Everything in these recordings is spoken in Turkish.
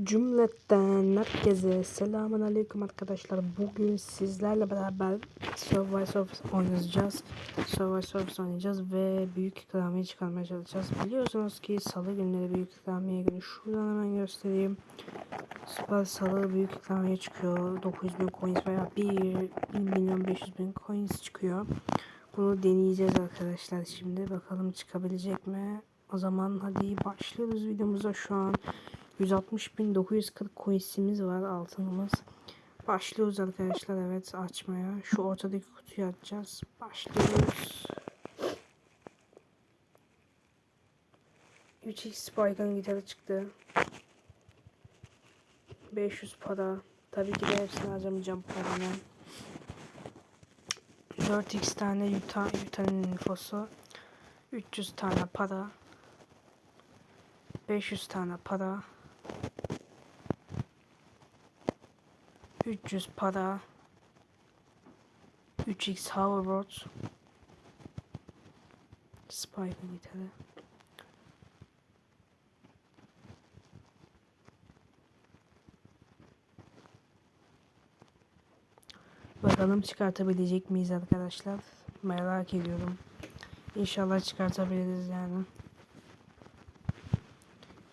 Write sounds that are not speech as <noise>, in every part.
Cümletten herkese selamun aleyküm arkadaşlar. Bugün sizlerle beraber Survivor Surfers oynayacağız. Survivor Surfers oynayacağız ve büyük ikramiye çıkarmaya çalışacağız. Biliyorsunuz ki salı günleri büyük ikramiye günü. Şuradan hemen göstereyim. Süper salı büyük ikramiye çıkıyor. 900 bin coins veya 1, 1 milyon 500 bin coins çıkıyor. Bunu deneyeceğiz arkadaşlar şimdi. Bakalım çıkabilecek mi? O zaman hadi başlıyoruz videomuza şu an. 160.940 coinsimiz var altınımız. Başlıyoruz arkadaşlar evet açmaya. Şu ortadaki kutuyu açacağız. Başlıyoruz. 3x Spike'ın gitarı çıktı. 500 para. Tabii ki de hepsini harcamayacağım paramı. 4x tane yutan, yutanın infosu. 300 tane para. 500 tane para. 300 para. 3x hoverboard. Spike'ın gitarı. Bakalım çıkartabilecek miyiz arkadaşlar? Merak ediyorum. İnşallah çıkartabiliriz yani.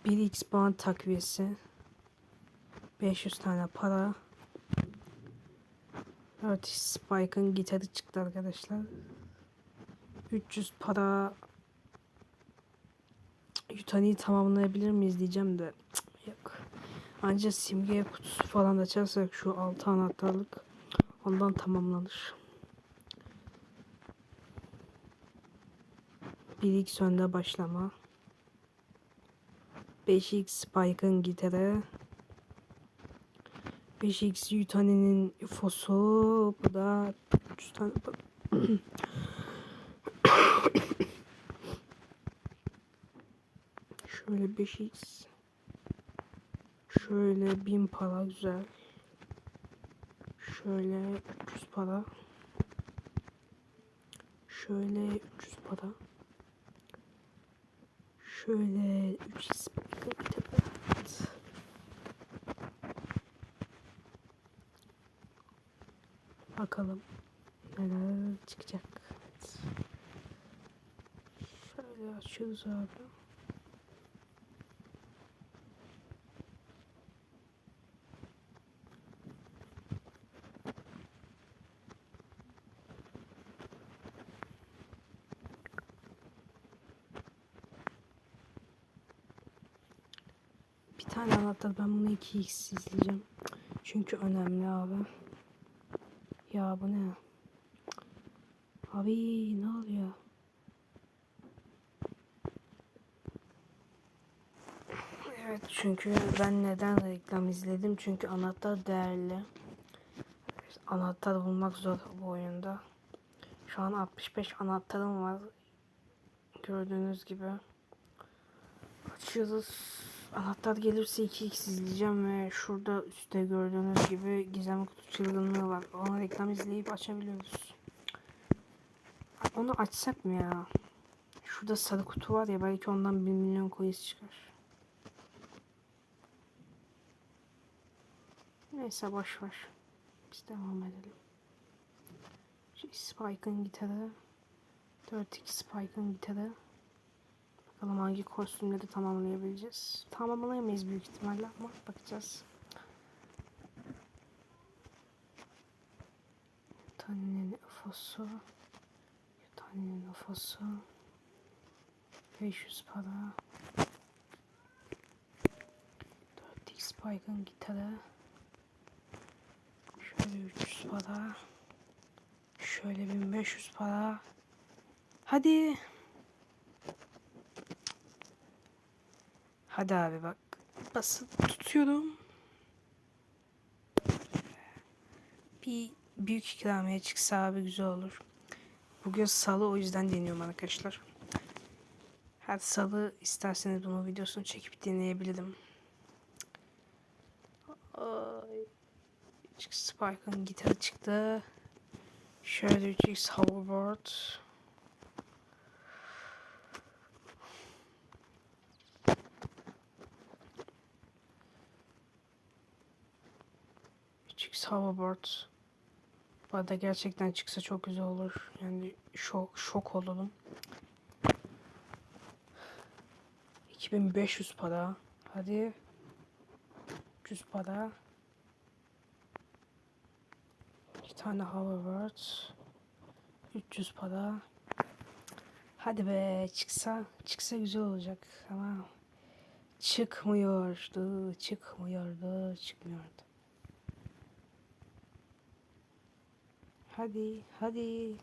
1x band takviyesi. 500 tane para. 4 Spike'ın gitarı çıktı arkadaşlar. 300 para Yutani'yi tamamlayabilir miyiz diyeceğim de cık, yok. Ancak simge kutusu falan açarsak şu altı anahtarlık ondan tamamlanır. 1x önde başlama. 5x Spike'ın gitarı. 5x Yutani'nin UFO'su. Bu da 300 tane Şöyle 5x. Şöyle 1000 para güzel. Şöyle 300 para. Şöyle 300 para. Şöyle 3x evet. Bakalım neler çıkacak. Evet. Şöyle açıyoruz abi. Bir tane anahtar ben bunu 2x izleyeceğim. Çünkü önemli abi. Ya bu ne? Abi ne oluyor? Evet çünkü ben neden reklam izledim? Çünkü anahtar değerli. Anahtar bulmak zor bu oyunda. Şu an 65 anahtarım var. Gördüğünüz gibi. Açıyoruz. Anahtar gelirse 2x izleyeceğim ve şurada üstte gördüğünüz gibi gizemli kutu çılgınlığı var. Ona reklam izleyip açabiliyoruz. Onu açsak mı ya? Şurada sarı kutu var ya belki ondan 1 milyon coins çıkar. Neyse boş ver. Biz devam edelim. Spike'ın gitarı. 4x Spike'ın gitarı. Bakalım hangi kostümleri tamamlayabileceğiz. Tamamlayamayız büyük ihtimalle ama bakacağız. Taninin ufosu. Taninin ufosu. 500 para. 4x Spike'ın gitarı. Şöyle 300 para. Şöyle 1500 para. Hadi. Hadi abi bak. Basıp tutuyorum. Bir büyük ikramiye çıksa abi güzel olur. Bugün salı o yüzden deniyorum arkadaşlar. Her salı isterseniz bunun videosunu çekip dinleyebilirim. Ay. Spike'ın gitarı çıktı. Şöyle 3x hoverboard. 3x hoverboard. Bu arada gerçekten çıksa çok güzel olur. Yani şok, şok olurum. 2500 para. Hadi. 300 para. İki tane hoverboard. 300 para. Hadi be çıksa çıksa güzel olacak ama çıkmıyordu, çıkmıyordu, çıkmıyordu. Hadi, hadi.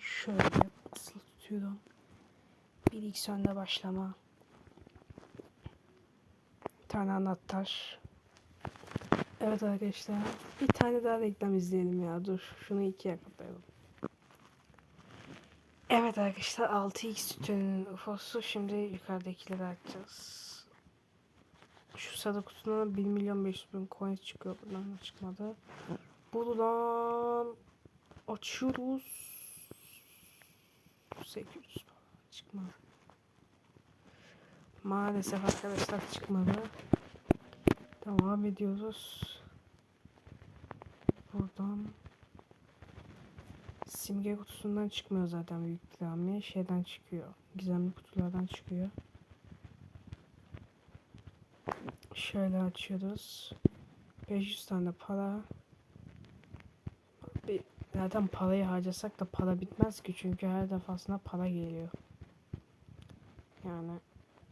Şöyle basılı tutuyorum. Bir ilk önde başlama. Bir tane anahtar. Evet arkadaşlar. Bir tane daha reklam izleyelim ya. Dur. Şunu ikiye katlayalım. Evet arkadaşlar 6x sütünün ufosu. Şimdi yukarıdakileri açacağız. Şu sarı kutudan 1 milyon 500 bin coin çıkıyor. Buradan da çıkmadı. Buradan açıyoruz. 800 falan çıkmadı. Maalesef arkadaşlar çıkmadı. Devam ediyoruz. Buradan simge kutusundan çıkmıyor zaten büyük ikramiye. Şeyden çıkıyor. Gizemli kutulardan çıkıyor. Şöyle açıyoruz. 500 tane para. Bir, zaten parayı harcasak da para bitmez ki çünkü her defasında para geliyor. Yani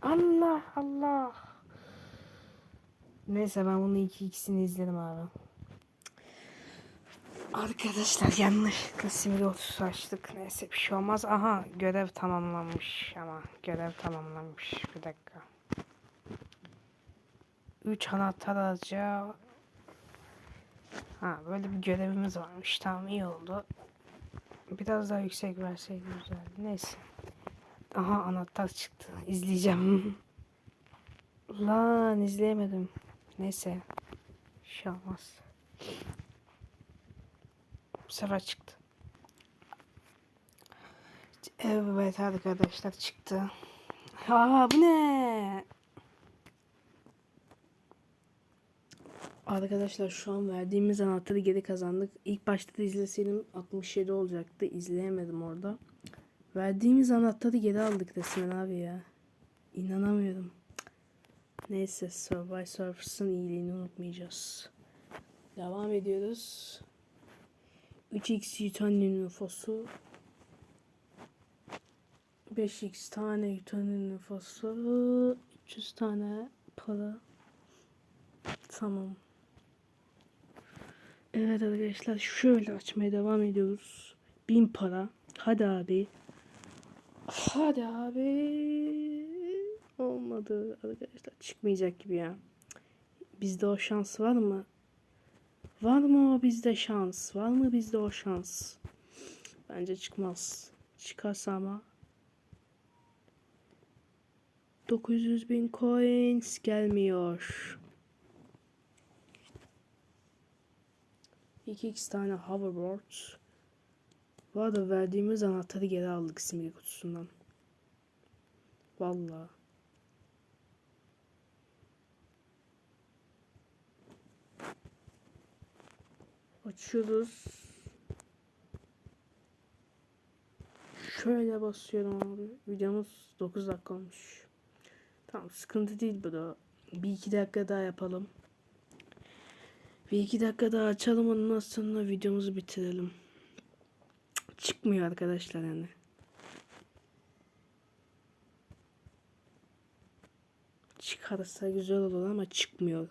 Allah Allah. Neyse ben bunu iki ikisini izledim abi. Arkadaşlar yanlışlıkla simge otusu açtık. Neyse bir şey olmaz. Aha görev tamamlanmış ama görev tamamlanmış. Bir dakika. 3 anahtar alacağım. Ha böyle bir görevimiz varmış. Tamam iyi oldu. Biraz daha yüksek verseydi güzeldi. Neyse. Aha anahtar çıktı. İzleyeceğim. <laughs> Lan izleyemedim. Neyse. Bir şey. Bu sefer çıktı. Evet arkadaşlar çıktı. Aa bu ne? Arkadaşlar şu an verdiğimiz anahtarı geri kazandık. İlk başta da izleseydim 67 olacaktı. İzleyemedim orada. Verdiğimiz anahtarı geri aldık resmen abi ya. İnanamıyorum. Neyse Survive Surfers'ın iyiliğini unutmayacağız. Devam ediyoruz. 3x Yutan'ın nüfusu. 5x tane Yutan'ın nüfusu. 300 tane para. Tamam. Evet arkadaşlar şöyle açmaya devam ediyoruz. Bin para. Hadi abi. Hadi abi. Olmadı arkadaşlar. Çıkmayacak gibi ya. Bizde o şans var mı? Var mı o bizde şans? Var mı bizde o şans? Bence çıkmaz. Çıkarsa ama 900 bin coins gelmiyor. 2x tane hoverboard. Bu arada verdiğimiz anahtarı geri aldık simge kutusundan. Vallahi. Açıyoruz. Şöyle basıyorum abi. Videomuz 9 dakika olmuş. Tamam sıkıntı değil bu da. Bir iki dakika daha yapalım. Bir iki dakika daha açalım ondan sonra videomuzu bitirelim. Çıkmıyor arkadaşlar yani. Çıkarsa güzel olur ama çıkmıyor.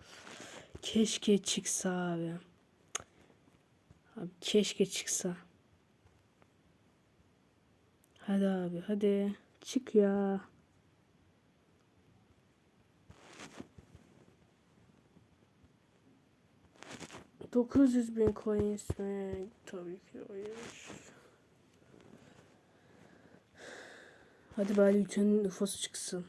Keşke çıksa abi. Abi keşke çıksa. Hadi abi hadi. Çık ya. Dokuz yüz bin coins mi? Tabii ki hayır. Hadi bari ülkenin nüfusu çıksın.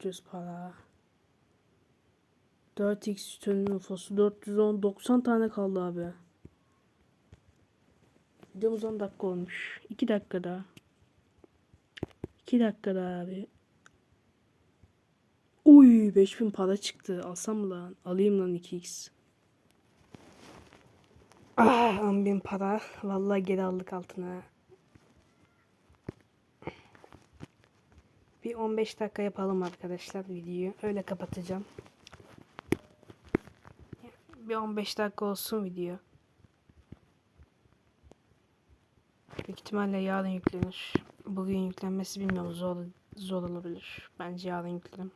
Düz para. 4x sütünün nüfusu 410 90 tane kaldı abi. Videomuz 10 dakika olmuş. 2 dakika daha. 2 dakika daha abi. Uy 5000 para çıktı. Alsam lan? Alayım lan 2x. Ah 10.000 para. Vallahi geri aldık altına. Bir 15 dakika yapalım arkadaşlar videoyu. Öyle kapatacağım. Bir 15 dakika olsun video. Büyük ihtimalle yarın yüklenir. Bugün yüklenmesi bilmiyorum zor zor olabilir. Bence yarın yüklerim.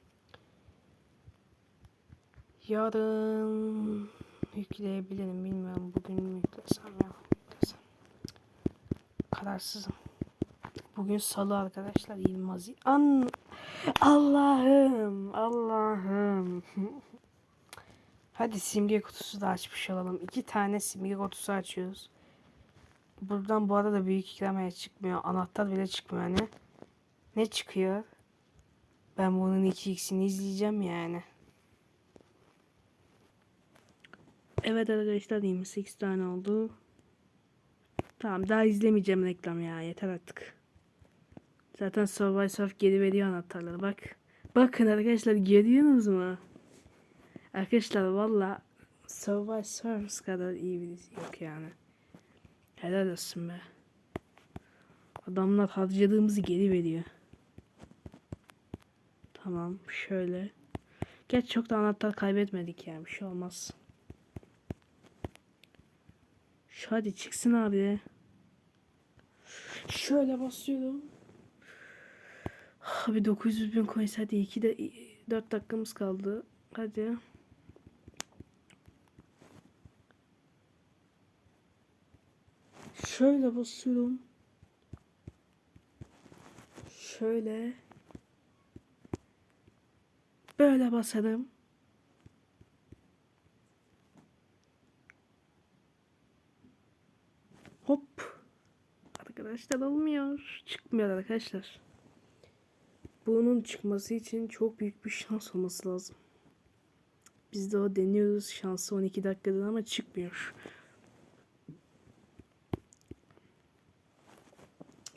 Yarın yükleyebilirim bilmiyorum. Bugün mü yüklesem ya yüklesem. Kararsızım. Bugün salı arkadaşlar Yılmaz. An Allah'ım Allah'ım. <laughs> Hadi simge kutusu da açmış olalım. İki tane simge kutusu açıyoruz. Buradan bu arada büyük ikramiye çıkmıyor. Anahtar bile çıkmıyor hani. Ne çıkıyor? Ben bunun 2x'ini izleyeceğim yani. Evet arkadaşlar 28 tane oldu. Tamam daha izlemeyeceğim reklam ya yeter artık. Zaten Survivor geri veriyor anahtarları bak. Bakın arkadaşlar görüyorsunuz mu? Arkadaşlar valla Survivor Surf kadar iyi bir yok yani. Helal olsun be. Adamlar harcadığımızı geri veriyor. Tamam şöyle. Geç çok da anahtar kaybetmedik yani bir şey olmaz. Şu hadi çıksın abi. Şöyle basıyorum. Abi 900 bin coins hadi 2 de 4 dakikamız kaldı. Hadi. Şöyle basıyorum. Şöyle. Böyle basarım. Arkadaşlar olmuyor. Çıkmıyor arkadaşlar. Bunun çıkması için çok büyük bir şans olması lazım. Biz de o deniyoruz şansı 12 dakikadan ama çıkmıyor.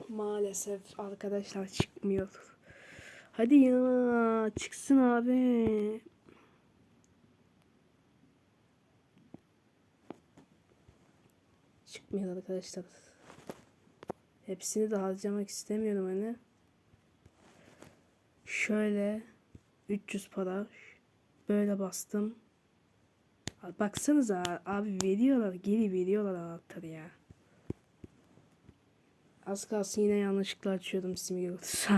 Maalesef arkadaşlar çıkmıyor. Hadi ya çıksın abi. Çıkmıyor arkadaşlar. Hepsini de harcamak istemiyorum hani. Şöyle 300 para böyle bastım. Baksanıza abi veriyorlar geri veriyorlar anahtarı ya. Az kalsın yine yanlışlıkla açıyordum simge <laughs> kutusu.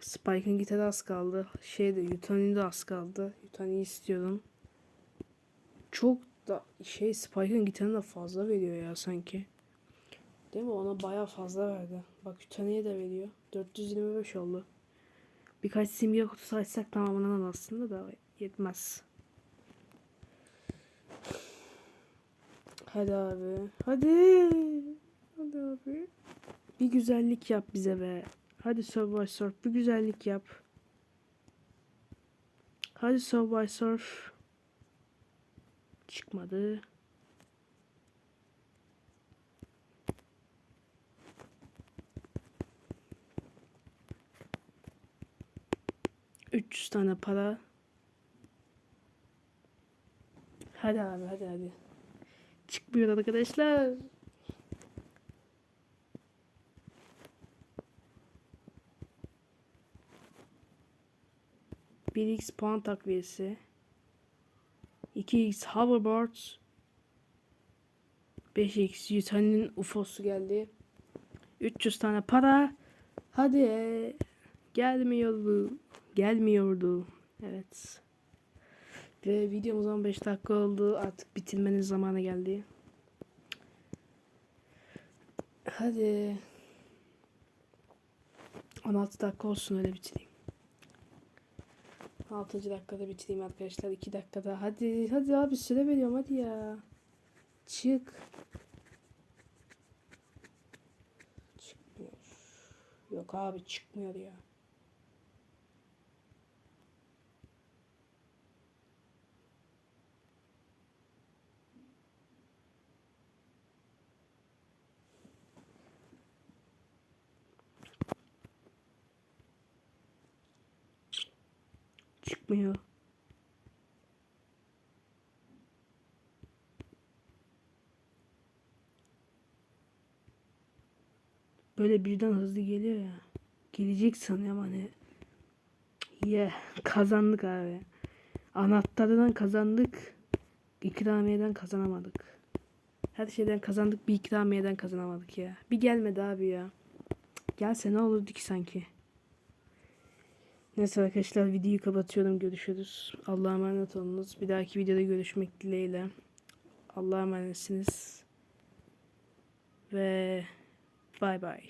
Spike'ın gitarı az kaldı. Şeyde Yutani'nin de az kaldı. Yutani'yi istiyordum. Çok da şey Spike'ın gitarını da fazla veriyor ya sanki. Değil mi? Ona baya fazla verdi. Bak Yutani'ye de veriyor. 425 oldu. Birkaç simge kutusu açsak tamamlanan aslında da yetmez. Hadi abi. Hadi. Hadi abi. Bir güzellik yap bize be. Hadi Subway Surf bir güzellik yap. Hadi Subway Surf. Çıkmadı. Üç yüz tane para. Hadi abi hadi hadi. Çıkmıyor arkadaşlar. Bir x puan takviyesi. 2x hoverboard. 5x Yutan'ın UFO'su geldi. 300 tane para. Hadi. Gelmiyordu. Gelmiyordu. Evet. Ve videomuz 15 dakika oldu. Artık bitirmenin zamanı geldi. Hadi. 16 dakika olsun öyle bitireyim. 6. dakikada bitireyim arkadaşlar. 2 dakikada. Hadi hadi abi süre veriyorum hadi ya. Çık. Çıkmıyor. Yok abi çıkmıyor ya. Çıkmıyor. Böyle birden hızlı geliyor ya. Gelecek sanıyorum hani. Yeah, kazandık abi. Anahtardan kazandık. İkramiyeden kazanamadık. Her şeyden kazandık bir ikramiyeden kazanamadık ya. Bir gelmedi abi ya. Gelse ne olurdu ki sanki. Neyse arkadaşlar videoyu kapatıyorum. Görüşürüz. Allah'a emanet olunuz. Bir dahaki videoda görüşmek dileğiyle. Allah'a emanetsiniz. Ve bay bay.